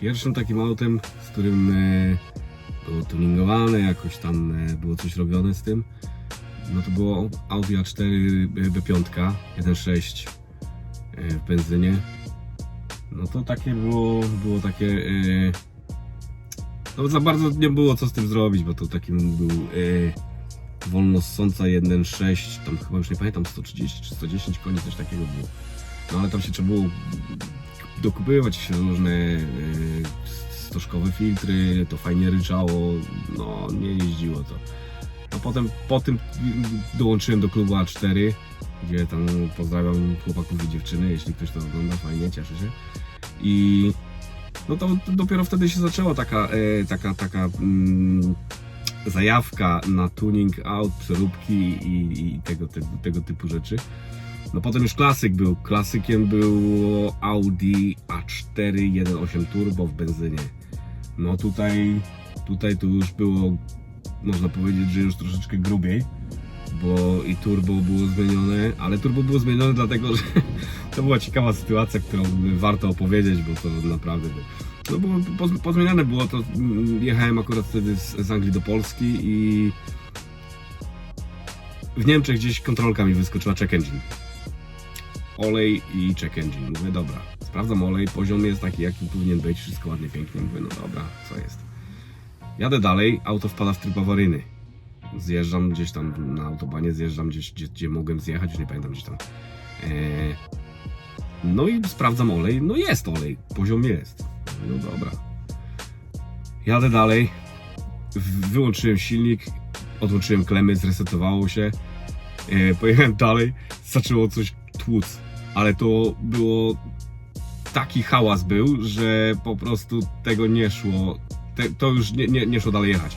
Pierwszym takim autem, z którym e, było tuningowane, jakoś tam e, było coś robione z tym, no to było Audi A4 B5 1.6 e, w benzynie. No to takie było, było takie... E, no za bardzo nie było co z tym zrobić, bo to takim był wolno ssąca 1.6, tam chyba już nie pamiętam 130 czy 110 koni, coś takiego było. No ale tam się trzeba było dokupywać się różne e, stożkowe filtry, to fajnie ryczało, no nie jeździło to. A potem po tym dołączyłem do klubu A4, gdzie tam pozdrawiam chłopaków i dziewczyny, jeśli ktoś to ogląda, fajnie, cieszę się. I no to dopiero wtedy się zaczęła taka, e, taka, taka mm, zajawka na tuning aut, przeróbki i, i tego, tego, tego typu rzeczy. No potem już klasyk był. Klasykiem było Audi A4 1.8 Turbo w benzynie. No tutaj, tutaj to już było, można powiedzieć, że już troszeczkę grubiej, bo i turbo było zmienione, ale turbo było zmienione dlatego, że to była ciekawa sytuacja, którą warto opowiedzieć, bo to naprawdę było. No bo poz- pozmieniane było to, mm, jechałem akurat wtedy z, z Anglii do Polski i w Niemczech gdzieś kontrolka mi wyskoczyła check engine. Olej i check engine. Mówię, dobra, sprawdzam olej, poziom jest taki, jaki powinien być, wszystko ładnie, pięknie. Mówię, no dobra, co jest. Jadę dalej, auto wpada w tryb awaryjny. Zjeżdżam gdzieś tam na autobanie, zjeżdżam gdzieś, gdzie, gdzie mogłem zjechać, już nie pamiętam gdzieś tam. Eee, no i sprawdzam olej, no jest olej, poziom jest. No dobra. Jadę dalej, wyłączyłem silnik, odłączyłem klemy, zresetowało się. E, pojechałem dalej, zaczęło coś tłuc, ale to było taki hałas był, że po prostu tego nie szło, te, to już nie, nie, nie szło dalej jechać.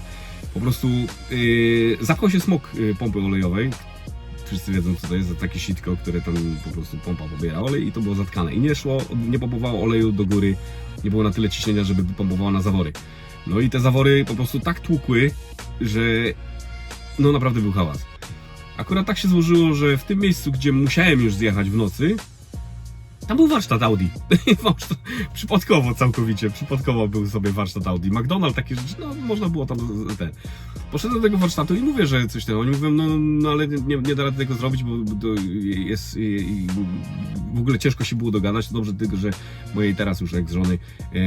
Po prostu yy, zapchał się smok yy, pompy olejowej. Wszyscy wiedzą co to jest, za takie sitko, które tam po prostu pompa pobiera olej i to było zatkane. I nie szło, nie pompowało oleju do góry, nie było na tyle ciśnienia, żeby pompowała na zawory. No i te zawory po prostu tak tłukły, że no naprawdę był hałas. Akurat tak się złożyło, że w tym miejscu, gdzie musiałem już zjechać w nocy, tam był warsztat Audi. Przypadkowo całkowicie, przypadkowo był sobie warsztat Audi. McDonald's, takie rzeczy, no można było tam ten. Poszedłem do tego warsztatu i mówię, że coś tam. Oni mówią, no, no ale nie, nie da rady tego zrobić, bo jest. i- i W ogóle ciężko się było dogadać. To dobrze tylko, że mojej teraz już ex-żony e,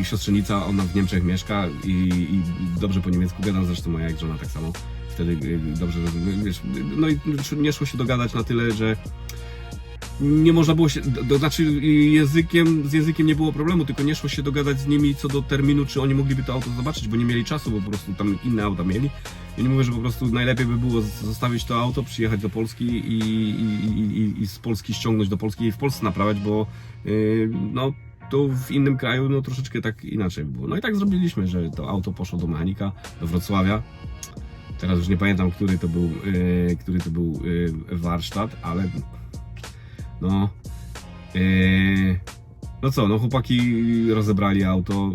e, siostrzenica, ona w Niemczech mieszka i, i dobrze po niemiecku gada, zresztą moja ex-żona tak samo. Wtedy e, dobrze rozumiem, wiesz, no i nie szło się dogadać na tyle, że nie można było się, to znaczy językiem, z językiem nie było problemu, tylko nie szło się dogadać z nimi co do terminu, czy oni mogliby to auto zobaczyć, bo nie mieli czasu, bo po prostu tam inne auta mieli. I oni mówią, że po prostu najlepiej by było zostawić to auto, przyjechać do Polski i, i, i, i, z Polski ściągnąć do Polski i w Polsce naprawiać, bo yy, no to w innym kraju no troszeczkę tak inaczej było. No i tak zrobiliśmy, że to auto poszło do mechanika, do Wrocławia. Teraz już nie pamiętam, który to był, yy, który to był yy, warsztat, ale no. Yy, no co, no chłopaki rozebrali auto,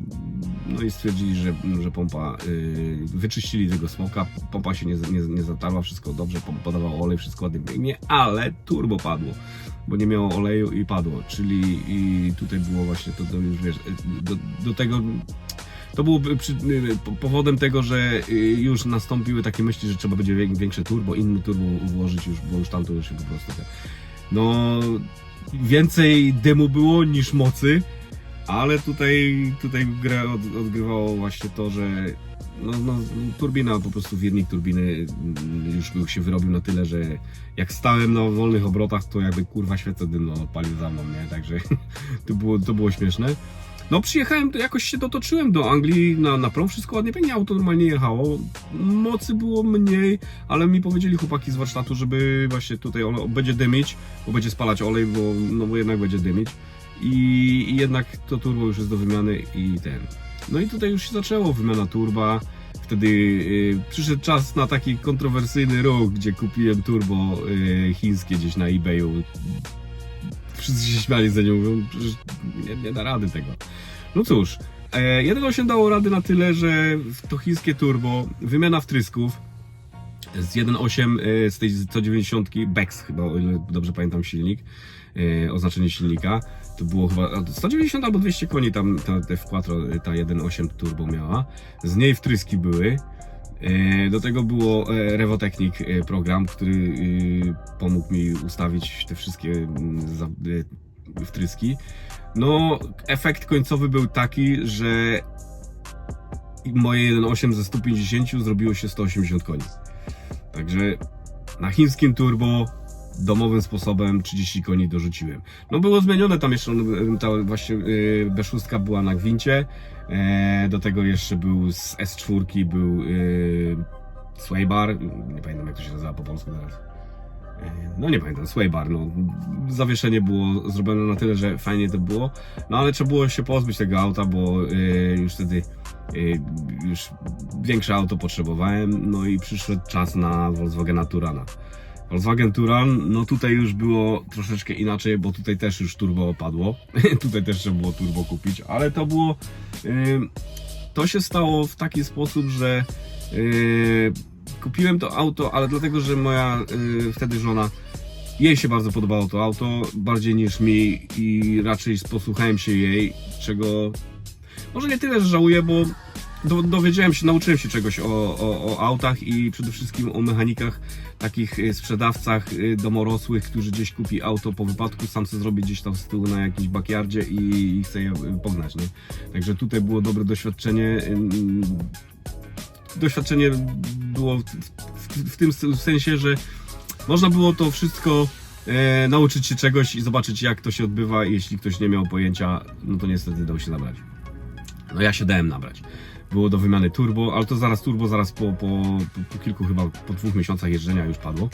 no i stwierdzili, że, że pompa, yy, wyczyścili tego smoka, pompa się nie, nie, nie zatarła, wszystko dobrze, podawał olej, wszystko ładnie biegnie, ale turbo padło, bo nie miało oleju i padło, czyli i tutaj było właśnie to, to już wiesz, do, do tego to było przy, po- powodem tego, że yy, już nastąpiły takie myśli, że trzeba będzie wię- większe turbo, inny turbo włożyć już, bo już tamto już się po prostu no więcej dymu było niż mocy, ale tutaj, tutaj grę od, odgrywało właśnie to, że no, no, turbina, po prostu wiernik turbiny mm, już się wyrobił na tyle, że jak stałem na wolnych obrotach, to jakby kurwa świecę dymno odpalił za mną, nie? Także to było, to było śmieszne. No przyjechałem, jakoś się dotoczyłem do Anglii na, na prom, wszystko ładnie, pięknie, auto normalnie jechało, mocy było mniej, ale mi powiedzieli chłopaki z warsztatu, żeby właśnie tutaj ono będzie dymić, bo będzie spalać olej, bo, no bo jednak będzie dymić i, i jednak to turbo już jest do wymiany i ten. No i tutaj już się zaczęło wymiana turba, wtedy y, przyszedł czas na taki kontrowersyjny ruch, gdzie kupiłem turbo y, chińskie gdzieś na eBayu. Wszyscy się śmiali ze nią, mówią, nie, nie da rady tego. No cóż, e, 1.8 dało rady na tyle, że to chińskie turbo, wymiana wtrysków, z 1.8 e, z tej 190 Bex chyba, o ile dobrze pamiętam silnik. e, oznaczenie silnika. To było chyba 190 albo 200 koni tam ta, te w Quattro, ta 1.8 turbo miała. Z niej wtryski były. E, Do tego było e, Revotechnik e, program, który pomógł mi ustawić te wszystkie wtryski. No, efekt końcowy był taki, że moje 1.8 ze 150 zrobiło się 180 koni. Także na chińskim turbo domowym sposobem 30 koni dorzuciłem. No było zmienione tam jeszcze, mm, ta właśnie y, B6 była na gwincie, e, do tego jeszcze był z S4 był Swaybar, nie pamiętam jak to się nazywa po polsku teraz. E, No nie pamiętam, Swaybar, no. Zawieszenie było zrobione na tyle, że fajnie to było, no ale trzeba było się pozbyć tego auta, bo już wtedy już większe auto potrzebowałem, no i przyszedł czas na Volkswagena Turana. Volkswagen Turan, no tutaj już było troszeczkę inaczej, bo tutaj też już turbo opadło. tutaj też trzeba było turbo kupić, ale to było. y, to się stało w taki sposób, że y, kupiłem to auto, ale dlatego, że moja y, wtedy żona. Jej się bardzo podobało to auto, bardziej niż mi i raczej posłuchałem się jej, czego może nie tyle, że żałuję, bo do, dowiedziałem się, nauczyłem się czegoś o, o, o autach i przede wszystkim o mechanikach, takich y, sprzedawcach y, domorosłych, którzy gdzieś kupi auto po wypadku, sam sobie zrobi gdzieś tam z tyłu na jakimś backyardzie i, i chce je y, pognać, nie? Także tutaj było dobre doświadczenie. Doświadczenie było w, w, w tym sensie, że można było to wszystko e, nauczyć się czegoś i zobaczyć jak to się odbywa. Jeśli ktoś nie miał pojęcia, no to niestety dał się nabrać. No ja się dałem nabrać. Było do wymiany turbo, ale to zaraz turbo, zaraz po, po, po, kilku chyba, po dwóch miesiącach jeżdżenia już padło.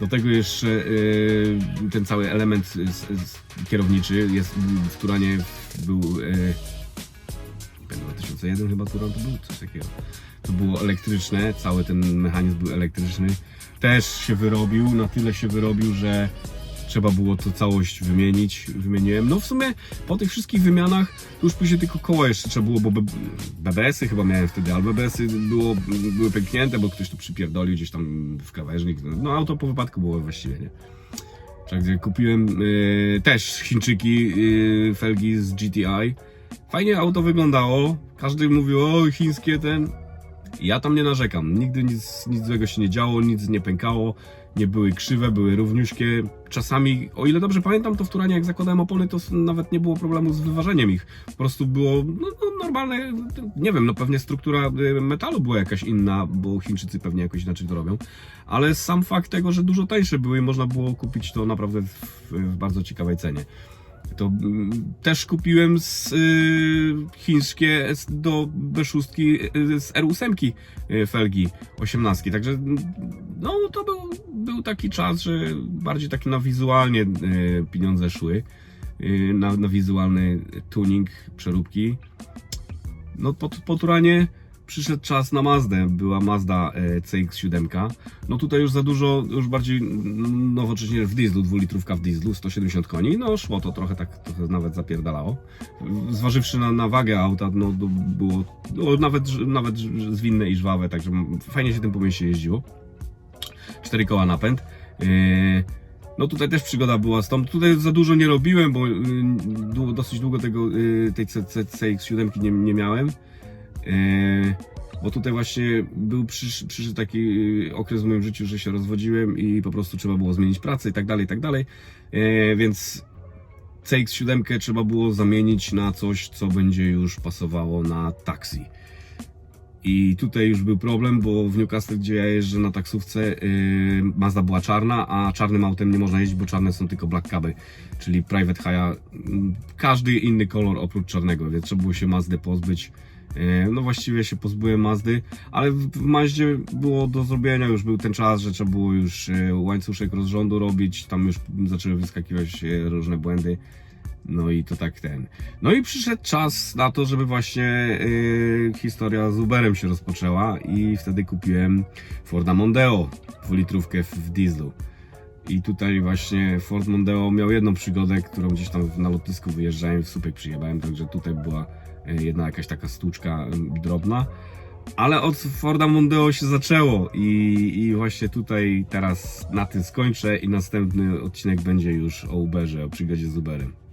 Do tego jeszcze y, ten cały element z, z, kierowniczy jest w Turanie był y, 2001 chyba Turan to był coś takiego. To było elektryczne, cały ten mechanizm był elektryczny. Też się wyrobił, na tyle się wyrobił, że trzeba było to całość wymienić. Wymieniłem. No w sumie po tych wszystkich wymianach już później tylko koła jeszcze trzeba było, bo BBS-y chyba miałem wtedy, ale BBS-y było, były pęknięte, bo ktoś to przypierdolił gdzieś tam w krawężnik. No auto po wypadku było właściwie, nie? Także kupiłem y, też Chińczyki, y, felgi z GTI. Fajnie auto wyglądało. Każdy mówił, o chińskie ten. Ja tam nie narzekam. Nigdy nic, nic złego się nie działo, nic nie pękało. Nie były krzywe, były równiuśkie. Czasami, o ile dobrze pamiętam, to w jak zakładałem opony, to nawet nie było problemu z wyważeniem ich. Po prostu było no, no, normalne, nie wiem, no pewnie struktura y, metalu była jakaś inna, bo Chińczycy pewnie jakoś inaczej to robią. Ale sam fakt tego, że dużo tańsze były i można było kupić to naprawdę w, w bardzo ciekawej cenie. To mm, też kupiłem z y, chińskie do B6 y, z R8 y, felgi 18. Także mm, no to był, był taki czas, że bardziej taki na wizualnie y, pieniądze szły. Y, na, na wizualny tuning, przeróbki. No po, po Turanie przyszedł czas na Mazdę. Była Mazda e, CX-7. No tutaj już za dużo, już bardziej nowocześnie w dieslu, dwulitrówka w dieslu, 170 koni. No szło to trochę tak, trochę nawet zapierdalało. Zważywszy na, na wagę auta, no było no, nawet, nawet zwinne i żwawe, także fajnie się tym po mieście jeździło. Cztery koła napęd. E, no tutaj też przygoda była z tą. Tutaj za dużo nie robiłem, bo y, dłu- dosyć długo tego, y, tej C- C- CX-7 nie, nie miałem. Bo tutaj właśnie był przysz, przyszedł taki okres w moim życiu, że się rozwodziłem i po prostu trzeba było zmienić pracę i tak dalej, i tak dalej. Więc CX-7 trzeba było zamienić na coś, co będzie już pasowało na taksi. I tutaj już był problem, bo w Newcastle, gdzie ja jeżdżę na taksówce, yy, Mazda była czarna, a czarnym autem nie można jeździć, bo czarne są tylko black caby, czyli private hire. Każdy inny kolor oprócz czarnego, więc trzeba było się Mazdy pozbyć. Yy, No właściwie się pozbyłem Mazdy, ale w w Mazdzie było do zrobienia, już był ten czas, że trzeba było już yy, łańcuszek rozrządu robić, tam już zaczęły wyskakiwać yy, różne błędy. No i to tak ten. No i przyszedł czas na to, żeby właśnie yy, historia z Uberem się rozpoczęła i wtedy kupiłem Forda Mondeo, dwulitrówkę w, dieslu. I tutaj właśnie Ford Mondeo miał jedną przygodę, którą gdzieś tam na lotnisku wyjeżdżałem, w słupek przyjechałem, także tutaj była yy, jedna jakaś taka stłuczka yy, drobna. Ale od Forda Mondeo się zaczęło i, i właśnie tutaj teraz na tym skończę i następny odcinek będzie już o Uberze, o przygodzie z Uberem.